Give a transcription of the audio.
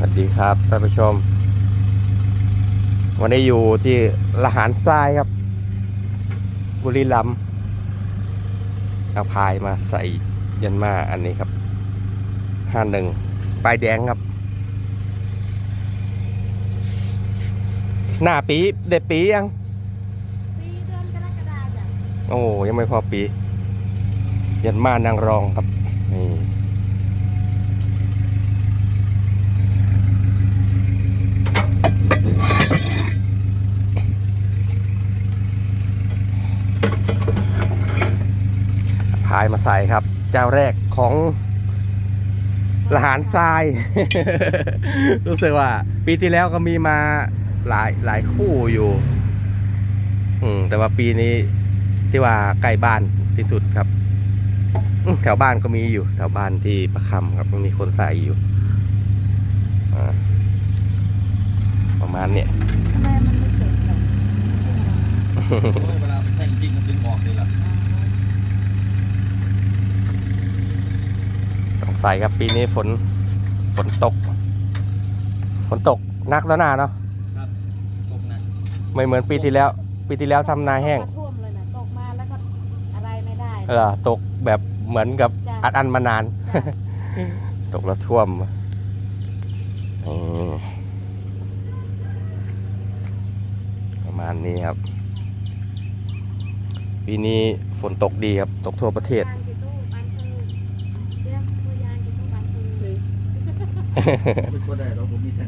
สวัสดีครับท่านผู้ชม วันนี้อยู่ที่ละหารทรายครับ บุรีรัมย์เอาพายมาใส่ยันมาอันนี้ครับห้าหนึ่งปลายแดงครับ หน้าปีเด็ดปียัง ปีเดือนกรกฎาจ้ะโอ้ยังไม่พอปี ยันมานางรองครับนี่ายมาใส่ครับ เจ้าแรกของละหารทราย รู้สึกว่า ปีที่แล้วก็มีมาหลายหลายคู่อยู่ อืมแต่ว่าปีนี้ที่ว่าใกล้บ้านที่สุดครับอืมแถวบ้านก็มีอยู่ แถวบ้านที่ประคำครับมันมีคนใส่อยู่อ่าประมาณเนี้ยทำไมมันไม่เกิดแบบเวลามันแช่งจริงมันดึงออกเลยล่ะต้อง ใส่ครับปีนี้ฝนฝนตก ฝนตกนักแล้วหนาเนาะครับตกหนะไม่เหมือนปีที่แล้ว ปีที่แล้วทำนาแห้งตกมาท่วมเลยนะตกมาแล้วก็อะไรไม่ได้ เออตกแบบเหมือนกับจ้ะ อัดอันมานาน ตกแล้วท่วมอืมประมาณนี้ครับ ปีนี้ฝนตกดีครับ ตกทั่วประเทศยางกี่ตู้ปันคือเรียกตั เป็นคนไม่ก็ได้เราผมมีแต่